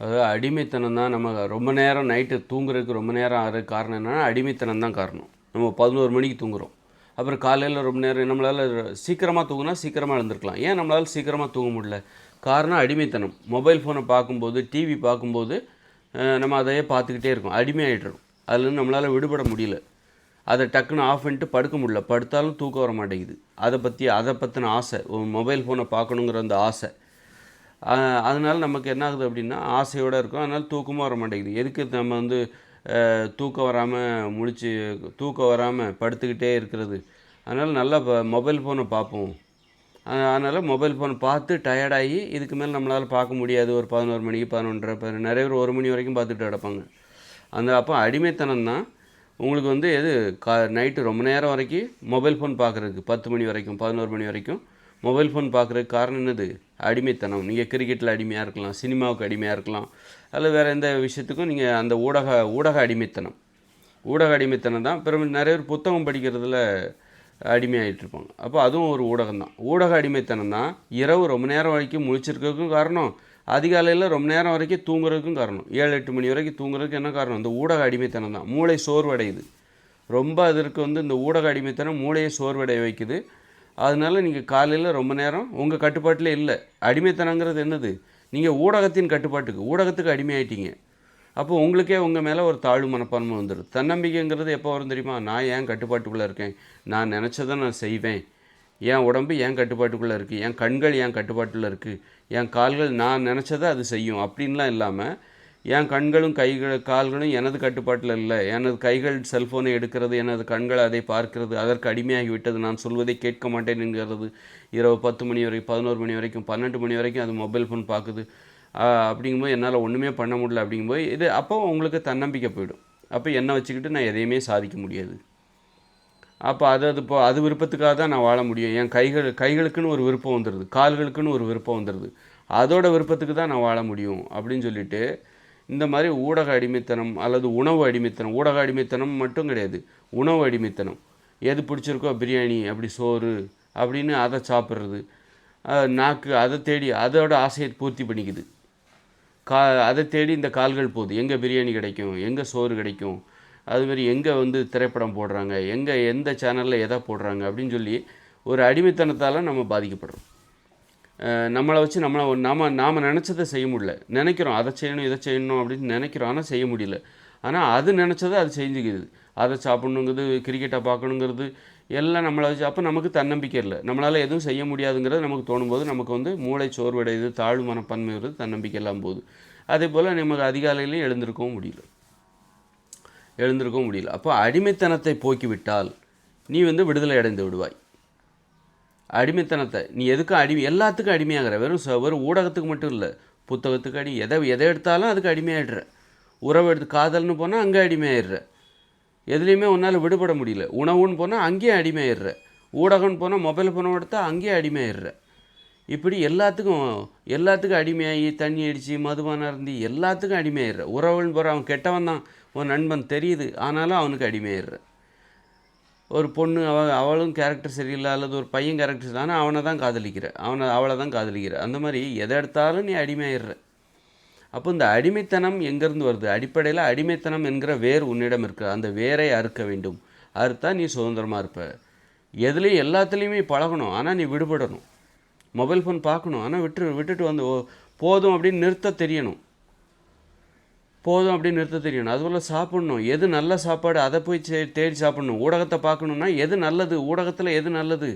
அதாவது அடிமைத்தனம் தான் நம்ம ரொம்ப நேரம் நைட்டு தூங்குறதுக்கு ரொம்ப நேரம் ஆகிற காரணம் என்னென்னா அடிமைத்தனம் தான் காரணம். நம்ம பதினோரு மணிக்கு தூங்குறோம். அப்புறம் காலையில் ரொம்ப நேரம் நம்மளால் சீக்கிரமாக தூங்கினா சீக்கிரமாக எழுந்திருக்கலாம். ஏன் நம்மளால் சீக்கிரமாக தூங்க முடியல? காரணம் அடிமைத்தனம். மொபைல் ஃபோனை பார்க்கும்போது டிவி பார்க்கும்போது நம்ம அதையே பார்த்துக்கிட்டே இருக்கோம். அடிமையாயிடுறோம். அதுலேருந்து நம்மளால் விடுபட முடியல. அதை டக்குன்னு ஆஃப் பண்ணிட்டு படுக்க முடியல. படுத்தாலும் தூக்கம் வர மாட்டேங்குது. அதை பற்றி அதை பற்றின ஆசை. மொபைல் ஃபோனை பார்க்கணுங்கிற அந்த ஆசை. அதனால் நமக்கு என்ன ஆகுது அப்படின்னா ஆசையோடு இருக்கும். அதனால் தூக்கமும் வர மாட்டேங்குது. எதுக்கு நம்ம வந்து தூக்கம் வராமல் முழிச்சு தூக்கம் வராமல் படுத்துக்கிட்டே இருக்கிறது? அதனால் நல்லா மொபைல் ஃபோனை பார்ப்போம். அதனால் மொபைல் ஃபோன் பார்த்து டயர்டாகி இதுக்கு மேலே நம்மளால் பார்க்க முடியாது. ஒரு பதினோரு மணிக்கு பதினொன்றரை பதினொன்று நிறைய பேர் ஒரு மணி வரைக்கும் பார்த்துட்டு கிடப்பாங்க. அந்த அப்போ அடிமைத்தனம் தான் உங்களுக்கு வந்து எது கா நைட்டு ரொம்ப நேரம் வரைக்கும் மொபைல் ஃபோன் பார்க்குறதுக்கு. பத்து மணி வரைக்கும் பதினோரு மணி வரைக்கும். மொபைல் ஃபோன் பார்க்குறதுக்கு காரணம் என்னது? அடிமைத்தனம். நீங்கள் கிரிக்கெட்டில் அடிமையாக இருக்கலாம் சினிமாவுக்கு அடிமையாக இருக்கலாம் அல்லது வேறு எந்த விஷயத்துக்கும் நீங்கள் அந்த ஊடக ஊடக அடிமைத்தனம். ஊடக அடிமைத்தனம் தான் பிறகு நிறைய பேர் புத்தகம் படிக்கிறதுல அடிமையாயிட்டு இருப்பாங்க. அப்போ அதுவும் ஒரு ஊடகம் தான். ஊடக அடிமைத்தனம் தான் இரவு ரொம்ப நேரம் வரைக்கும் முழிச்சிருக்கிறதுக்கும் காரணம் அதிகாலையில் ரொம்ப நேரம் வரைக்கும் தூங்குறதுக்கும் காரணம் ஏழு எட்டு மணி வரைக்கும் தூங்குறதுக்கு என்ன காரணம்? இந்த ஊடக அடிமைத்தனம் தான். மூளை சோர்வடையுது. ரொம்ப அதற்கு வந்து இந்த ஊடக அடிமைத்தனம் மூளையை சோர்வடைய வைக்குது. அதனால நீங்கள் காலையில் ரொம்ப நேரம் உங்கள் கட்டுப்பாட்டில் இல்லை. அடிமைத்தனங்கிறது என்னது? நீங்கள் ஊடகத்தின் கட்டுப்பாட்டுக்கு ஊடகத்துக்கு அடிமையாயிட்டீங்க. அப்போ உங்களுக்கே உங்கள் மேலே ஒரு தாழ்வு மனப்பான்மை வந்துடும் தன்னம்பிக்கைங்கிறது எப்போ வரும் தெரியுமா? நான் ஏன் கட்டுப்பாட்டுக்குள்ளே இருக்கேன்? நான் நினச்சதை நான் செய்வேன். என் உடம்பு என் கட்டுப்பாட்டுக்குள்ளே இருக்குது என் கண்கள் என் கட்டுப்பாட்டில் இருக்குது என் கால்கள் நான் நினச்சதை அது செய்யும் அப்படின்லாம் இல்லாமல் என் கண்களும் கைகள் கால்களும் எனது கட்டுப்பாட்டில் இல்லை எனது கைகள் செல்ஃபோனை எடுக்கிறது எனது கண்கள் அதை பார்க்கிறது அதற்கு அடிமையாகி விட்டது நான் சொல்வதை கேட்க மாட்டேன் என்கிறது. இரவு பத்து மணி வரைக்கும் பதினோரு மணி வரைக்கும் பன்னெண்டு மணி வரைக்கும் அது மொபைல் ஃபோன் பார்க்குது. அப்படிங்கும்போது என்னால் ஒன்றுமே பண்ண முடியல அப்படிங்கும்போது இது அப்போ உங்களுக்கு தன்னம்பிக்கை போயிடும். அப்போ என்னை வச்சுக்கிட்டு நான் எதையுமே சாதிக்க முடியாது. அப்போ அது அது இப்போ அது விருப்பத்துக்காக தான் நான் வாழ முடியும். என் கைகள் கைகளுக்குன்னு ஒரு விருப்பம் வந்துடுது கால்களுக்குன்னு ஒரு விருப்பம் வந்துடுது அதோட விருப்பத்துக்கு தான் நான் வாழ முடியும் அப்படின்னு சொல்லிட்டு இந்த மாதிரி ஊடக அடிமைத்தனம் அல்லது உணவு அடிமைத்தனம் ஊடக அடிமைத்தனம் மட்டும் கிடையாது. உணவு அடிமைத்தனம். எது பிடிச்சிருக்கோ பிரியாணி அப்படி சோறு அப்படின்னு அதை சாப்பிட்றது. நாக்கு அதை தேடி அதோட ஆசையை பூர்த்தி பண்ணிக்குது. கா அதை தேடி இந்த கால்கள் போகுது. எங்கே பிரியாணி கிடைக்கும் எங்கே சோறு கிடைக்கும் அதுமாரி எங்கே வந்து திரைப்படம் போடுறாங்க எங்கே எந்த சேனலில் எதை போடுறாங்க அப்படின்னு சொல்லி ஒரு அடிமைத்தனத்தால் நம்ம பாதிக்கப்படுறோம். நம்மளை வச்சு நம்மளை நாம் நாம நாம் நினச்சதை செய்ய முடியல. நினைக்கிறோம் அதை செய்யணும் இதை செய்யணும் அப்படின்னு நினைக்கிறோம். ஆனால் செய்ய முடியல. ஆனால் அது நினச்சதை அது செஞ்சுக்குது. அதை சாப்பிட்ணுங்கிறது கிரிக்கெட்டை பார்க்கணுங்கிறது எல்லாம் நம்மளை வச்சு அப்போ நமக்கு தன்னம்பிக்கை இல்லை. நம்மளால் எதுவும் செய்ய முடியாதுங்கிறது நமக்கு தோணும்போது நமக்கு வந்து மூளை சோர்வடையுது தாழ்வு மனப்பான்மை வருது தன்னம்பிக்கை எல்லாம் போகுது. அதே போல் நமக்கு அதிகாலையிலையும் எழுந்திருக்கவும் முடியல. எழுந்திருக்கவும் முடியல. அப்போ அடிமைத்தனத்தை போக்கிவிட்டால் நீ வந்து விடுதலை அடைந்து விடுவாய். அடிமைத்தனத்தை. நீ எதுக்கும் அடிமை? எல்லாத்துக்கும் அடிமையாகிற. வெறும் வெறும் ஊடகத்துக்கு மட்டும் இல்லை. புத்தகத்துக்கு அடி எதை எதை எடுத்தாலும் அதுக்கு அடிமையாயிடுற. உறவு எடுத்து காதல்னு போனால் அங்கே அடிமையாயிடுற. எதுலேயுமே உன்னால் விடுபட முடியல. உணவுன்னு போனால் அங்கேயும் அடிமையாயிடுற. ஊடகம்னு போனால் மொபைல் ஃபோனை எடுத்தால் அங்கேயே அடிமையாயிடுற. இப்படி எல்லாத்துக்கும் எல்லாத்துக்கும் அடிமையாகி தண்ணி அடித்து மதுபானம் இருந்து எல்லாத்துக்கும் அடிமையாயிடுற. உறவுன்னு போகிற அவன் கெட்டவன் தான். உன் நண்பன் தெரியுது. ஆனாலும் அவனுக்கு அடிமையாயிடுற. ஒரு பொண்ணு அவ அவளும் கேரக்டர் சரியில்லை அல்லது ஒரு பையன் கேரக்டர் தானே அவனை தான் காதலிக்கிற. அவனை அவளை தான் காதலிக்கிற. அந்த மாதிரி எதை எடுத்தாலும் நீ அடிமையாயிடுற. அப்போ இந்த அடிமைத்தனம் எங்கேருந்து வருது? அடிப்படையில் அடிமைத்தனம் என்கிற வேர் உன்னிடம் இருக்கு. அந்த வேரை அறுக்க வேண்டும். அறுத்தா நீ சுதந்திரமாக இருப்ப. எதுலேயும் எல்லாத்துலேயுமே பழகணும். ஆனால் நீ விடுபடணும். மொபைல் ஃபோன் பார்க்கணும். ஆனால் விட்டு விட்டுட்டு வந்து ஓ, போதும் அப்படின்னு நிறுத்த தெரியணும். போதும் அப்படின்னு நிறுத்த தெரியணும் அதுபோல் சாப்பிட்ணும். எது நல்ல சாப்பாடு அதை போய் தேடி சாப்பிட்ணும். ஊடகத்தை பார்க்கணுன்னா எது நல்லது? ஊடகத்தில் எது நல்லது?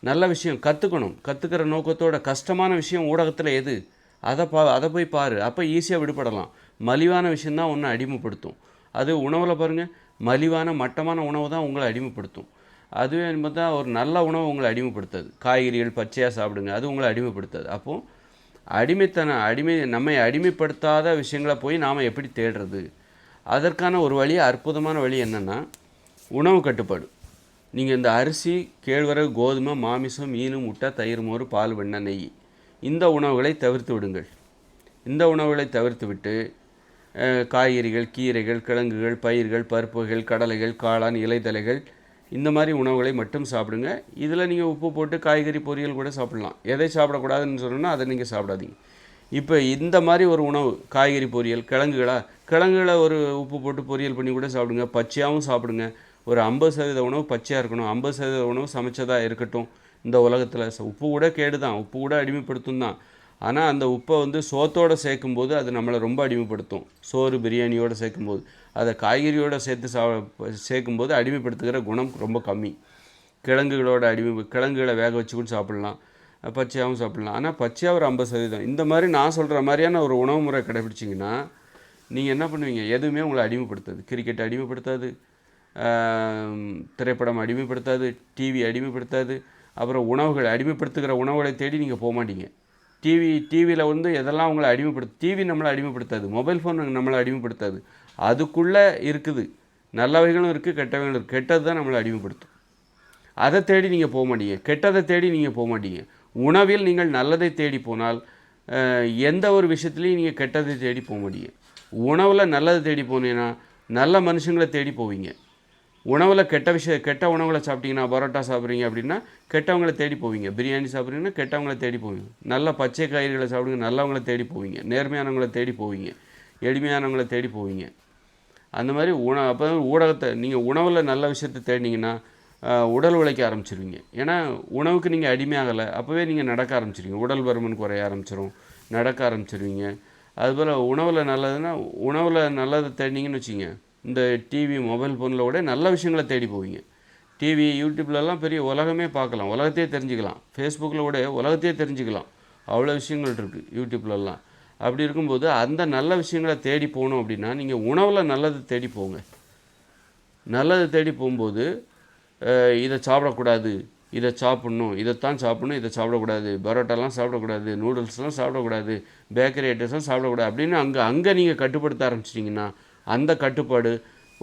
நல்ல விஷயம். கற்றுக்கணும் கற்றுக்கிற நோக்கத்தோட கஷ்டமான விஷயம் ஊடகத்தில் எது? அதை பா அதை போய் பாரு. அப்போ ஈஸியாக விடுபடலாம். மலிவான விஷயந்தான் ஒன்று அடிமைப்படுத்தும். அது உணவில் பாருங்கள் மலிவான மட்டமான உணவு தான் உங்களை அடிமைப்படுத்தும். அதுவே பார்த்தா ஒரு நல்ல உணவு உங்களை அடிமைப்படுத்தாது. காய்கறிகள் பச்சையாக சாப்பிடுங்க. அது உங்களை அடிமைப்படுத்தாது. அப்போது அடிமைத்தன அடிமை நம்மை அடிமைப்படுத்தாத விஷயங்களை போய் நாம் எப்படி தேடுறது? அதற்கான ஒரு வழி அற்புதமான வழி என்னென்னா உணவு கட்டுப்பாடு. நீங்கள் இந்த அரிசி கேழ்வரகு கோதுமை மாமிசம் மீன் முட்டை தயிர் மோர் பால் வெண்ணெய் நெய் இந்த உணவுகளை தவிர்த்து விடுங்கள். இந்த உணவுகளை தவிர்த்து விட்டு காய்கறிகள் கீரைகள் கிழங்குகள் பயிர்கள் பருப்புகள் கடலைகள் காளான் இலைதலைகள் இந்த மாதிரி உணவுகளை மட்டும் சாப்பிடுங்க. இதில் நீங்கள் உப்பு போட்டு காய்கறி பொரியல் கூட சாப்பிட்லாம். எதை சாப்பிடக்கூடாதுன்னு சொன்னோன்னா அதை நீங்கள் சாப்பிடாதீங்க. இப்போ இந்த மாதிரி ஒரு உணவு காய்கறி பொரியல் கிழங்குகளா? கிழங்குகளை ஒரு உப்பு போட்டு பொரியல் பண்ணி கூட சாப்பிடுங்க. பச்சையாகவும் சாப்பிடுங்க. ஒரு ஐம்பது சதவீத உணவு பச்சையாக இருக்கணும். ஐம்பது சதவீத உணவு சமைச்சதாக இருக்கட்டும். இந்த உலகத்தில் உப்பு கூட கேடு தான் உப்பு கூட அடிமைப்படுத்தும் தான் ஆனால் அந்த உப்பை வந்து சோத்தோடு சேர்க்கும்போது அது நம்மளை ரொம்ப அடிமைப்படுத்தும். சோறு பிரியாணியோடு சேர்க்கும்போது. அதை காய்கறியோடு சேர்த்து சா சேர்க்கும்போது அடிமைப்படுத்துகிற குணம் ரொம்ப கம்மி. கிழங்குகளோட அடிமை கிழங்குகளை வேக வச்சு கூட சாப்பிட்லாம். பச்சையாகவும் சாப்பிட்லாம். ஆனால் பச்சையாக ஒரு ஐம்பது சதவீதம். இந்த மாதிரி நான் சொல்கிற மாதிரியான ஒரு உணவு முறை கடைபிடிச்சிங்கன்னா நீங்கள் என்ன பண்ணுவீங்க? எதுவுமே உங்களை அடிமைப்படுத்தாது. கிரிக்கெட் அடிமைப்படுத்தாது. திரைப்படம் அடிமைப்படுத்தாது. டிவி அடிமைப்படுத்தாது. அப்புறம் உணவுகள் அடிமைப்படுத்துகிற உணவுகளை தேடி நீங்கள் போக மாட்டீங்க. டிவி டிவியில் வந்து எதெல்லாம் அவங்களை அடிமைப்படுத்து டிவி நம்மளை அடிமைப்படுத்தாது. மொபைல் ஃபோன் நம்மளை அடிமைப்படுத்தாது. அதுக்குள்ளே இருக்குது. நல்லவைகளும் இருக்குது கெட்டவைகளும் இருக்குது கெட்டது தான் நம்மளை அடிமைப்படுத்தும். அதை தேடி நீங்கள் போக மாட்டீங்க. கெட்டதை தேடி நீங்கள் போக மாட்டீங்க. உணவில் நீங்கள் நல்லதை தேடி போனால் எந்த ஒரு விஷயத்துலையும் நீங்கள் கெட்டதை தேடி போக மாட்டீங்க. உணவில் நல்லதை தேடி போனீங்கன்னா நல்ல மனுஷங்களை தேடி போவீங்க. உணவில் கெட்ட விஷய கெட்ட உணவுகளை சாப்பிட்டீங்கன்னா பரோட்டா சாப்பிட்றீங்க அப்படின்னா கெட்டவங்களை தேடி போவீங்க. பிரியாணி சாப்பிட்றீங்கன்னா கெட்டவங்களை தேடி போவீங்க. நல்ல பச்சை காய்கறிகளை சாப்பிடுங்க நல்லவங்களை தேடி போவீங்க. நேர்மையானவங்களை தேடி போவீங்க. எளிமையானவங்களை தேடி போவீங்க. அந்த மாதிரி உண அப்போ ஊடகத்தை நீங்கள் உணவில் நல்ல விஷயத்தை தேடினீங்கன்னா உடல் உழைக்க ஆரம்பிச்சிருவீங்க. ஏன்னா உணவுக்கு நீங்கள் அடிமையாகலை. அப்போவே நீங்கள் நடக்க ஆரம்பிச்சிருவீங்க. உடல் பருமன் குறைய ஆரம்பிச்சிரும். நடக்க ஆரம்பிச்சிருவீங்க. அதுபோல் உணவில் நல்லதுன்னா உணவில் நல்லதை தேடினீங்கன்னு வச்சுங்க இந்த டிவி மொபைல் ஃபோனில் கூட நல்ல விஷயங்களை தேடி போவீங்க. டிவி யூடியூப்லலாம் பெரிய உலகமே பார்க்கலாம். உலகத்தையே தெரிஞ்சுக்கலாம். ஃபேஸ்புக்கில் கூட உலகத்தையே தெரிஞ்சுக்கலாம். அவ்வளோ விஷயங்கள் இருக்குது யூடியூப்லலாம் அப்படி இருக்கும்போது அந்த நல்ல விஷயங்களை தேடி போகணும் அப்படின்னா நீங்கள் உணவில் நல்லது தேடி போங்க. நல்லது தேடி போகும்போது இதை சாப்பிடக்கூடாது. இதை சாப்பிட்ணும். இதைத்தான் சாப்பிட்ணும். இதை சாப்பிடக்கூடாது. பரோட்டாலாம் சாப்பிடக்கூடாது. நூடுல்ஸ்லாம் சாப்பிடக்கூடாது. பேக்கரி ஐட்டம்ஸ்லாம் சாப்பிடக்கூடாது. அப்படின்னு அங்கே அங்கே நீங்கள் கட்டுப்படுத்த ஆரம்பிச்சிட்டிங்கன்னா அந்த கட்டுப்பாடு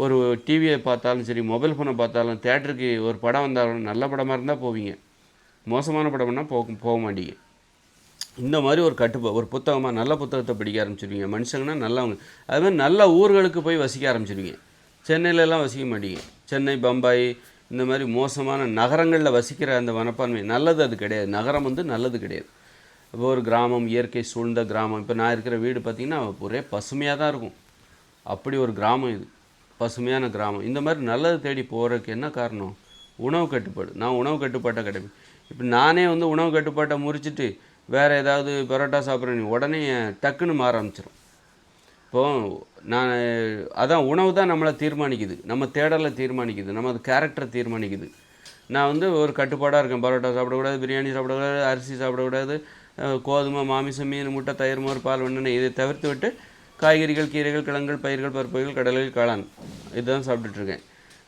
ஒரு டிவியை பார்த்தாலும் சரி மொபைல் ஃபோனை பார்த்தாலும் தேட்டருக்கு ஒரு படம் வந்தாலும் நல்ல படமாக இருந்தால் போவீங்க. மோசமான படம்னா போக போக மாட்டீங்க. இந்த மாதிரி ஒரு கட்டுப்பா ஒரு புத்தகமாக நல்ல புத்தகத்தை படிக்க ஆரம்பிச்சிருவீங்க. மனுஷங்கன்னா நல்லவங்க. அது மாதிரி நல்ல ஊர்களுக்கு போய் வசிக்க ஆரம்பிச்சிருவீங்க. சென்னையிலலாம் வசிக்க மாட்டீங்க. சென்னை பம்பாய் இந்த மாதிரி மோசமான நகரங்களில் வசிக்கிற அந்த மனப்பான்மை நல்லது அது கிடையாது. நகரம் வந்து நல்லது கிடையாது. இப்போ ஒரு கிராமம் இயற்கை சூழ்ந்த கிராமம். இப்போ நான் இருக்கிற வீடு பார்த்திங்கன்னா ஒரே பசுமையாக தான் இருக்கும். அப்படி ஒரு கிராமம் இது. பசுமையான கிராமம். இந்த மாதிரி நல்லது தேடி போகிறதுக்கு என்ன காரணம்? உணவு கட்டுப்பாடு. நான் உணவு கட்டுப்பாட்டை கிடையாது இப்போ நானே வந்து உணவு கட்டுப்பாட்டை முறிச்சிட்டு வேறு ஏதாவது பரோட்டா சாப்பிட்றேன் உடனே டக்குன்னு மாற ஆரம்பிச்சிடும் இப்போ நான் அதான் உணவு தான் நம்மளை தீர்மானிக்குது. நம்ம தேடலை தீர்மானிக்குது. நம்ம கேரக்டரை தீர்மானிக்குது. நான் வந்து ஒரு கட்டுப்பாடாக இருக்கேன். பரோட்டா சாப்பிடக்கூடாது பிரியாணி சாப்பிடக்கூடாது அரிசி சாப்பிடக்கூடாது கோதுமை மாமிசம் மீன் முட்டை தயிர் மோர் பால் வெண்ணெய் இதை தவிர்த்து விட்டு காய்கறிகள் கீரைகள் கிழங்குகள் பயிர்கள் பருப்புகள் கடலைகள் காளான். இதுதான் சாப்பிட்டுட்ருக்கேன். இருக்கேன்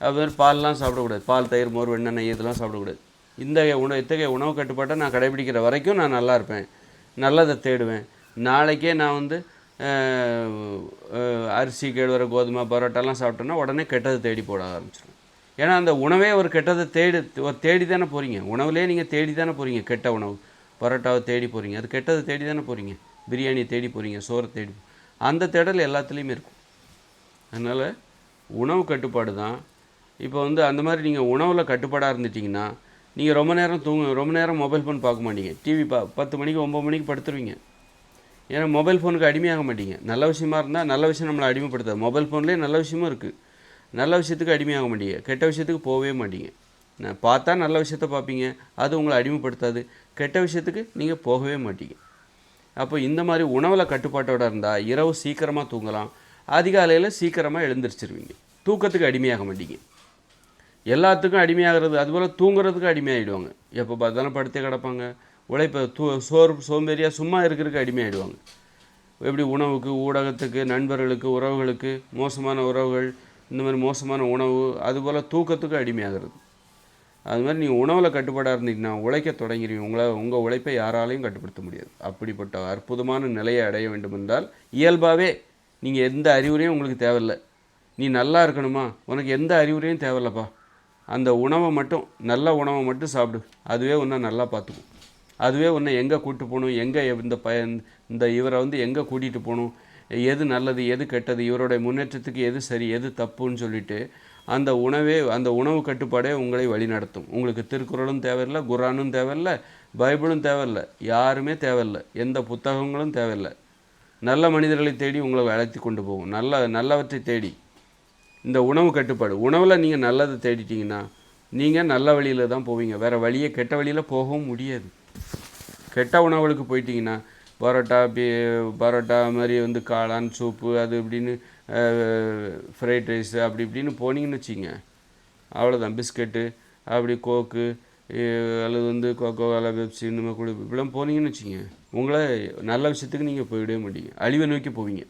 அது பால்லாம் சாப்பிடக்கூடாது. பால் தயிர் மோர் வெண்ணெய் இதெல்லாம் சாப்பிடக்கூடாது. இந்த உணவு இத்தகைய உணவு கட்டுப்பாட்டை நான் கடைபிடிக்கிற வரைக்கும் நான் நல்லா இருப்பேன். நல்லதை தேடுவேன். நாளைக்கே நான் வந்து அரிசி கேழ்வரை கோதுமை பரோட்டாலாம் சாப்பிட்டோன்னா உடனே கெட்டதை தேடி போட ஆரம்பிச்சிடும் ஏன்னா அந்த உணவே ஒரு கெட்டதை தேடி ஒரு தேடி தானே போகிறீங்க உணவுலேயே நீங்கள் தேடி தானே போகிறீங்க கெட்ட உணவு. பரோட்டாவை தேடி போகிறீங்க அது கெட்டதை தேடி தானே போகிறீங்க பிரியாணியை தேடி போகிறீங்க சோறை தேடி அந்த தேடல் எல்லாத்துலேயுமே இருக்கும். அதனால் உணவு கட்டுப்பாடு தான். இப்போ வந்து அந்த மாதிரி நீங்கள் உணவில் கட்டுப்பாடாக இருந்துட்டிங்கன்னா நீங்கள் ரொம்ப நேரம் தூங்க ரொம்ப நேரம் மொபைல் ஃபோன் பார்க்க மாட்டீங்க. டிவி பா பத்து மணிக்கு ஒம்பது மணிக்கு படுத்துருவீங்க. ஏன்னா மொபைல் ஃபோனுக்கு அடிமையாக மாட்டீங்க. நல்ல விஷயமா இருந்தால் நல்ல விஷயம் நம்மளை அடிமைப்படுத்தாது. மொபைல் ஃபோன்லேயே நல்ல விஷயமும் இருக்குது நல்ல விஷயத்துக்கு அடிமையாக மாட்டீங்க. கெட்ட விஷயத்துக்கு போகவே மாட்டீங்க. நான் பார்த்தா நல்ல விஷயத்த பார்ப்பீங்க. அது உங்களை அடிமைப்படுத்தாது. கெட்ட விஷயத்துக்கு நீங்கள் போகவே மாட்டீங்க. அப்போ இந்த மாதிரி உணவில் கட்டுப்பாட்டோடு இருந்தால் இரவு சீக்கிரமாக தூங்கலாம். அதிகாலையில் சீக்கிரமாக எழுந்திரிச்சிருவீங்க. தூக்கத்துக்கு அடிமையாக மாட்டீங்க. எல்லாத்துக்கும் அடிமையாகிறது அதுபோல் தூங்குறதுக்கு அடிமையாகிடுவாங்க எப்போ பார்த்தாலும் படுத்தே கிடப்பாங்க. உழைப்ப தூ சோறு சோம்பேறியாக சும்மா இருக்கிறதுக்கு அடிமையாகிடுவாங்க எப்படி உணவுக்கு ஊடகத்துக்கு நண்பர்களுக்கு உறவுகளுக்கு மோசமான உறவுகள் இந்த மாதிரி மோசமான உணவு அதுபோல் தூக்கத்துக்கு அடிமையாகிறது. அது மாதிரி நீங்கள் உணவில் கட்டுப்பாடாக இருந்தீங்கன்னா உழைக்க தொடங்கிடுவீங்க உங்களை உங்கள் உழைப்பை யாராலையும் கட்டுப்படுத்த முடியாது. அப்படிப்பட்ட அற்புதமான நிலையை அடைய வேண்டும் என்றால் இயல்பாகவே நீங்கள் எந்த அறிவுரையும் உங்களுக்கு தேவையில்லை. நீ நல்லா இருக்கணுமா? உனக்கு எந்த அறிவுரையும் தேவையில்லப்பா. அந்த உணவை மட்டும் நல்ல உணவை மட்டும் சாப்பிடு. அதுவே உன்னை நல்லா பார்த்துக்கும். அதுவே உன்னை எங்கே கூப்பிட்டு போகணும்? எங்கே இந்த பய இந்த இவரை வந்து எங்கே கூட்டிகிட்டு போகணும்? எது நல்லது எது கெட்டது? இவருடைய முன்னேற்றத்துக்கு எது சரி எது தப்புன்னு சொல்லிட்டு அந்த உணவே அந்த உணவு கட்டுப்பாடே உங்களை வழிநடத்தும். உங்களுக்கு திருக்குறளும் தேவையில்லை குரானும் தேவையில்லை பைபிளும் தேவையில்லை யாருமே தேவையில்லை எந்த புத்தகங்களும் தேவையில்லை. நல்ல மனிதர்களை தேடி உங்களை அழைத்து கொண்டு போகும் நல்ல நல்லவற்றை தேடி. இந்த உணவு கட்டுப்பாடு. உணவில் நீங்கள் நல்லதை தேடிட்டீங்கன்னா நீங்கள் நல்ல வழியில் தான் போவீங்க. வேறு வழியே கெட்ட வழியில் போகவும் முடியாது. கெட்ட உணவுகளுக்கு போயிட்டீங்கன்னா பரோட்டா பி பரோட்டா மாதிரி வந்து காளான் சூப்பு அது இப்படின்னு ஃப்ரைட் ரைஸ் அப்படி இப்படின்னு போனீங்கன்னு வச்சிங்க அவ்வளோதான் பிஸ்கட்டு அப்படி கோக்கு அல்லது வந்து கோகோ கோலா பெப்சி இந்த மாதிரி கூட இப்படிலாம் போனீங்கன்னு வச்சிங்க உங்களை நல்ல விஷயத்துக்கு நீங்கள் போயிடவே மாட்டீங்க. அழிவை நோக்கி போவீங்க.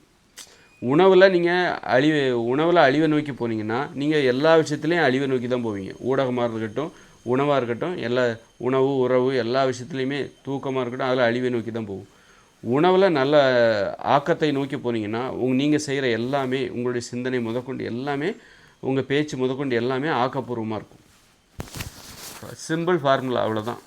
உணவில் நீங்கள் அழிவு உணவில் அழிவை நோக்கி போனீங்கன்னா நீங்கள் எல்லா விஷயத்துலையும் அழிவை நோக்கி தான் போவீங்க. ஊடகமாக இருக்கட்டும் உணவாக இருக்கட்டும் எல்லா உணவு உறவு எல்லா விஷயத்துலையுமே தூக்கமாக இருக்கட்டும் அதில் அழிவை நோக்கி தான் போகும். உணவில் நல்ல ஆக்கத்தை நோக்கி போனீங்கன்னா உங் நீங்கள் செய்கிற எல்லாமே உங்களுடைய சிந்தனை முதற்கொண்டு எல்லாமே உங்கள் பேச்சு முதற்கொண்டு எல்லாமே ஆக்கப்பூர்வமாக இருக்கும். சிம்பிள் ஃபார்முலா அவ்வளோதான்